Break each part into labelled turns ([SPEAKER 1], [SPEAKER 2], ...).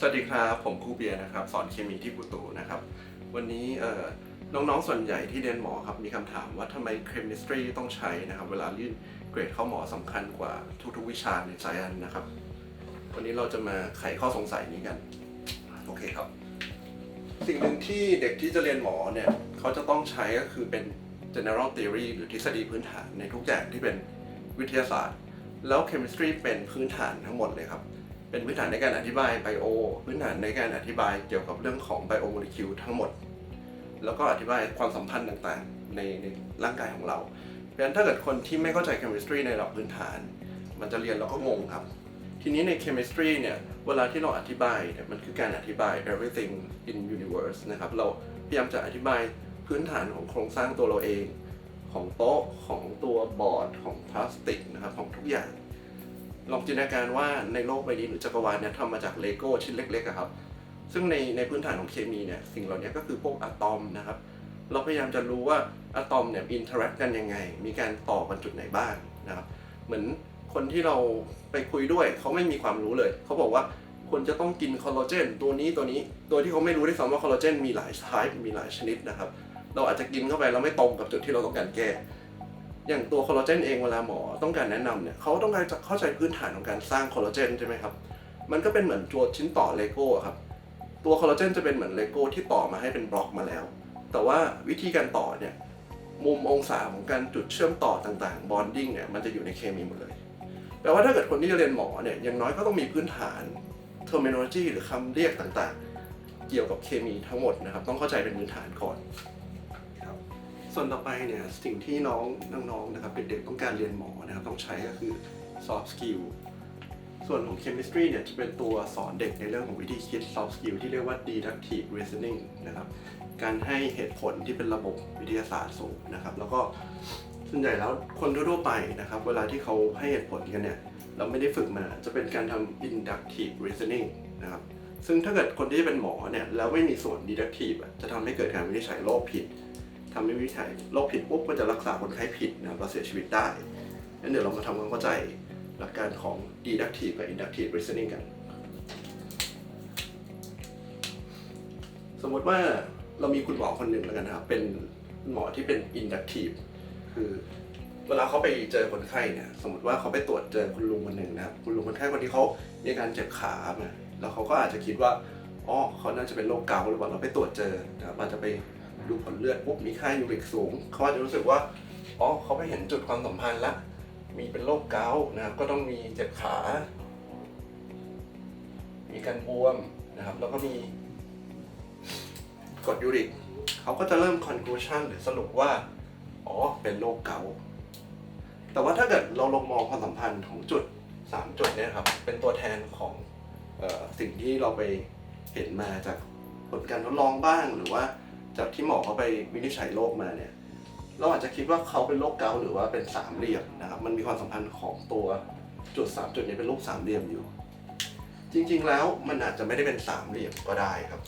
[SPEAKER 1] สวัสดีครับผมครูเบียร์นะครับ สอนเคมีที่ปุตูนะครับ วันนี้เอ่อน้องๆส่วนใหญ่ที่เรียนหมอครับมีคำถามว่าทำไม chemistry ต้องใช้นะครับ เวลายื่นเกรดเข้าหมอสำคัญกว่าทุกๆวิชาในสายันนะครับ วันนี้เราจะมาไขข้อสงสัยนี้กัน โอเคครับ สิ่งหนึ่งที่เด็กที่จะเรียนหมอเนี่ยเขาจะต้องใช้ก็คือเป็น general theory หรือทฤษฎีพื้นฐานในทุกอย่างที่เป็นวิทยาศาสตร์ แล้ว chemistry เป็นพื้นฐานทั้งหมดเลยครับ เป็นพื้นฐานในการอธิบายไบโอพื้นฐานในการอธิบายเกี่ยวกับเรื่องของไบโอโมเลกุลทั้งหมด แล้วก็อธิบายความสัมพันธ์ต่างๆ ในในร่างกายของเราเพราะฉะนั้นถ้าเกิดคนที่ไม่เข้าใจ chemistry ในระดับพื้นฐาน มันจะเรียนแล้วก็งงครับ ทีนี้ใน chemistry เนี่ยเวลาที่เราอธิบายเนี่ยมันคือการอธิบาย everything in universe นะครับเราพยายามจะอธิบายพื้นฐานของโครงสร้างตัวเราเอง ของโต๊ะของตัวบอร์ดของพลาสติกนะครับของทุกอย่าง ลองจินตนาการว่าในโลกใบนี้หรือจักรวาลเนี่ยทำมาจากเลโก้ชิ้นเล็กๆครับ ซึ่งในในพื้นฐานของเคมีเนี่ยสิ่งเหล่านี้ก็คือพวกอะตอมนะครับ เราพยายามจะรู้ว่าอะตอมเนี่ยอินเทอร์แอคกันยังไง มีการต่อกันจุดไหนบ้างนะครับ เหมือนคนที่เราไปคุยด้วยเขาไม่มีความรู้เลย เขาบอกว่าควรจะต้องกินคอลลาเจนตัวนี้ตัวนี้ โดยที่เขาไม่รู้ด้วยซ้ำว่าคอลลาเจนมีหลายไทป์มีหลายชนิดนะครับ เราอาจจะกินเข้าไปแล้วไม่ตรงกับจุดที่เราต้องการแก้ อย่างตัวคอลลาเจนเองเวลาหมอต้องการแนะนำเนี่ยเขาต้องการจะเข้าใจพื้นฐานของการสร้างคอลลาเจนใช่ไหมครับ มันก็เป็นเหมือนตัวชิ้นต่อเลโก้ครับ ตัวคอลลาเจนจะเป็นเหมือนเลโก้ที่ต่อมาให้เป็นบล็อกมาแล้ว แต่ว่าวิธีการต่อเนี่ยมุมองศาของการจุดเชื่อมต่อต่างๆบอนดิ้งเนี่ยมันจะอยู่ในเคมีหมดเลยแปลว่าถ้าเกิดคนที่จะเรียนหมอเนี่ยอย่างน้อยก็ต้องมีพื้นฐาน terminology หรือคำเรียกต่างๆ เกี่ยวกับเคมีทั้งหมดนะครับ ต้องเข้าใจเป็นพื้นฐานก่อน ส่วนต่อไปเนี่ยสิ่งที่น้องน้องๆนะครับเด็กๆต้องการเรียนหมอนะครับต้องใช้ก็คือ soft skill ส่วนของ chemistry เนี่ยจะเป็นตัวสอนเด็กในเรื่องของวิธีคิด soft skill ที่เรียกว่า deductive reasoning นะครับการให้เหตุผลที่เป็นระบบวิทยาศาสตร์สูงนะครับ แล้วก็ส่วนใหญ่แล้วคนทั่วไปนะครับ เวลาที่เขาให้เหตุผลกันเนี่ยเราไม่ได้ฝึกมาจะเป็นการทำ inductive reasoning นะครับซึ่งถ้าเกิดคนที่เป็นหมอเนี่ยแล้วไม่มีส่วน deductive จะทำให้เกิดการวินิจฉัยโรคผิด ทำให้วิจัยโรคผิดปุ๊บก็จะรักษาคนไข้ผิดนะครับเราเสียชีวิตได้งั้นเดี๋ยวเรามาทำความเข้าใจหลักการของ deductive กับ inductive reasoning กัน สมมติว่าเรามีคุณหมอคนหนึ่งแล้วกันนะครับ เป็นหมอที่เป็น inductive คือเวลาเขาไปเจอคนไข้เนี่ย สมมติว่าเขาไปตรวจเจอคุณลุงคนหนึ่งนะครับ คุณลุงคนไข้คนที่เขามีการเจ็บขามาแล้วเขาก็อาจจะคิดว่า อ๋อ เขาน่าจะเป็นโรคเกาต์หรือเปล่า เราไปตรวจเจอนะครับอาจจะไป ดูผลเลือดปุ๊บมีค่ายูริกสูง เขาอาจจะรู้สึกว่า อ๋อเขาไปเห็นจุดความสัมพันธ์ละ มีเป็นโรคเกาต์นะครับ ก็ต้องมีเจ็บขา มีการบวมนะครับ แล้วก็มีกดยูริก เขาก็จะเริ่ม conclusion หรือสรุปว่า อ๋อ เป็นโรคเกาต์แต่ว่าถ้าเกิดเราลงมองความสัมพันธ์ของจุด 3 จุดเนี่ยครับ เป็นตัวแทนของออสิ่งที่เราไปเห็นมาจากผลการทดลองบ้างหรือว่า จากที่หมอเขาไปวินิจฉัยโรคมาเนี่ย เราอาจจะคิดว่าเขาเป็นโรคเกาต์หรือว่าเป็นสามเหลี่ยมนะครับ มันมีความสัมพันธ์ของตัวจุด3จุดนี้เป็นรูปสามเหลี่ยมอยู่ จริงๆแล้วมันอาจจะไม่ได้เป็นสามเหลี่ยมก็ได้ครับ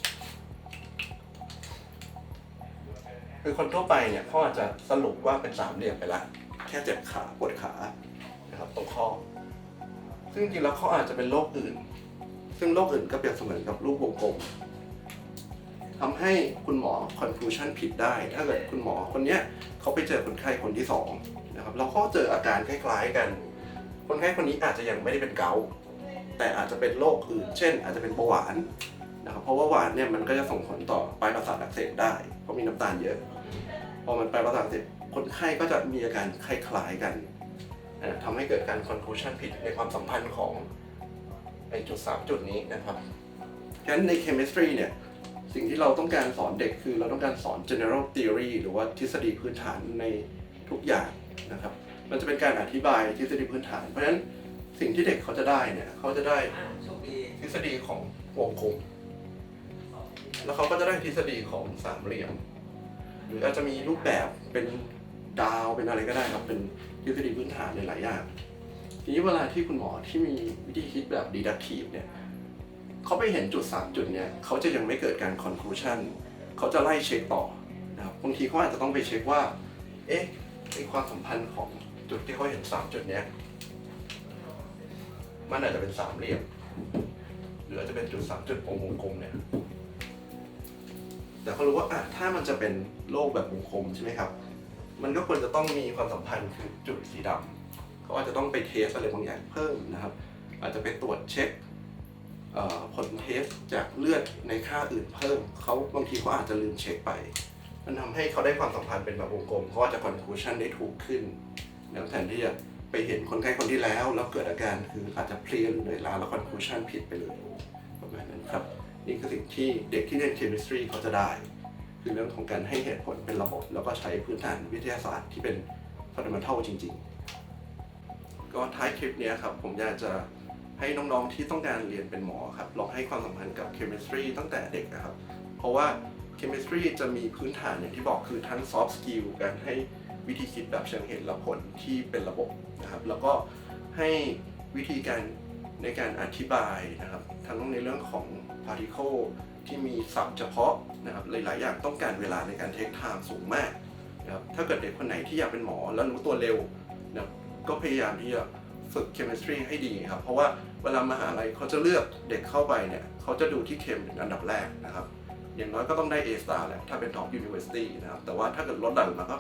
[SPEAKER 1] คือคนทั่วไปเนี่ยเขาอาจจะสรุปว่าเป็นสามเหลี่ยมไปละแค่เจ็บขาปวดขานะครับตรงข้อ ซึ่งจริงๆแล้วเขาอาจจะเป็นโรคอื่น ซึ่งโรคอื่นก็เปรียบเสมือนกับรูปวงกลม ทำให้คุณหมอ conclusion ผิดได้ ถ้าเกิดคุณหมอคนเนี้ยเขาไปเจอคนไข้คนที่สองนะครับแล้วเขาเจออาการคล้ายๆกัน คนไข้คนนี้อาจจะยังไม่ได้เป็นเกาต์แต่อาจจะเป็นโรคอื่น เช่น อาจจะเป็นเบาหวานนะครับเพราะว่าหวานเนี่ยมันก็จะส่งผลต่อปลายประสาทอักเสบได้เพราะมีน้ำตาลเยอะ พอมันปลายประสาทอักเสบคนไข้ก็จะมีอาการคล้ายๆกันอ่าทำให้เกิดการ conclusion ผิดในความสัมพันธ์ของไอจุด 3 จุดนี้นะครับฉะนั้นใน chemistry เนี่ย สิ่งที่เราต้องการสอนเด็กคือเราต้องการสอน general theory หรือว่าทฤษฎีพื้นฐานในทุกอย่างนะครับ มันจะเป็นการอธิบายทฤษฎีพื้นฐาน เพราะฉะนั้นสิ่งที่เด็กเขาจะได้เนี่ยเขาจะได้ทฤษฎีของวงกลมแล้วเขาก็จะได้ทฤษฎีของสามเหลี่ยม หรืออาจจะมีรูปแบบเป็นดาวเป็นอะไรก็ได้ครับเป็นทฤษฎีพื้นฐานในหลายอย่าง ทีนี้เวลาที่คุณหมอที่มีวิธีคิดแบบ deductive เนี่ย เขาไปเห็นจุด 3 จุดเนี่ยเขาจะยังไม่เกิดการ conclusion เขาจะไล่เช็คต่อนะครับบางทีเขาอาจจะต้องไปเช็คว่า เอ๊ะไอความสัมพันธ์ของจุดที่เขาเห็น 3 จุดเนี้ยมันอาจจะเป็นสามเหลี่ยมหรืออาจจะเป็นจุดสามจุดวงกลมเนี่ยแต่เขารู้ว่าอะถ้ามันจะเป็นโลกแบบวงกลมใช่ไหมครับ มันก็ควรจะต้องมีความสัมพันธ์คือจุดสีดำเขาอาจจะต้องไปเทสอะไรบางอย่างเพิ่มนะครับ อาจจะไปตรวจเช็ค ผลเทสจากเลือดในค่าอื่นเพิ่มเขาบางทีเขาอาจจะลืมเช็คไป มันทำให้เขาได้ความสัมพันธ์เป็นแบบวงกลมเขาอาจจะ conclusion ได้ถูกขึ้นแทนที่จะไปเห็นคนไข้คนที่แล้ว แล้วเกิดอาการคืออาจจะเพลียหรือเหนื่อยล้าแล้ว conclusion ผิดไปเลยประมาณนั้นครับนี่คือสิ่งที่เด็กที่เรียน chemistry เขาจะได้ คือเรื่องของการให้เหตุผลเป็นระบบ แล้วก็ใช้พื้นฐานวิทยาศาสตร์ที่เป็น fundamental จริง ๆ ก็ท้ายคลิปนี้ครับผมอยากจะ ให้น้องๆที่ต้องการเรียนเป็นหมอครับลองให้ความสำคัญกับ chemistry ตั้งแต่เด็กนะครับ เพราะว่า chemistry จะมีพื้นฐานอย่างที่บอกคือทั้ง soft skill การให้วิธีคิดแบบเชิงเหตุและผลที่เป็นระบบนะครับ แล้วก็ให้วิธีการในการอธิบายนะครับ ทั้งในเรื่องของ particle ที่มีศัพท์เฉพาะนะครับหลาย ๆ อย่างต้องการเวลาในการเทคไทม์สูงมากนะครับถ้าเกิดเด็กคนไหนที่อยากเป็นหมอแล้วรู้ตัวเร็วนะครับก็พยายามที่จะ ฝึกเคมีสตรีให้ดีครับ เพราะว่าเวลามหาลัยเขาจะเลือกเด็กเข้าไปเนี่ยเขาจะดูที่เคมเป็นอันดับแรกนะครับ อย่างน้อยก็ต้องได้ A star แหละถ้าเป็น top university นะครับ แต่ว่าถ้าเกิดลดหลั่นมาก็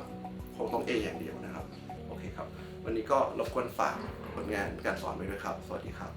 [SPEAKER 1] คงต้อง A อย่างเดียวนะครับ โอเคครับ วันนี้ก็รบกวนฝากผลงานการสอนไปด้วยครับ สวัสดีครับ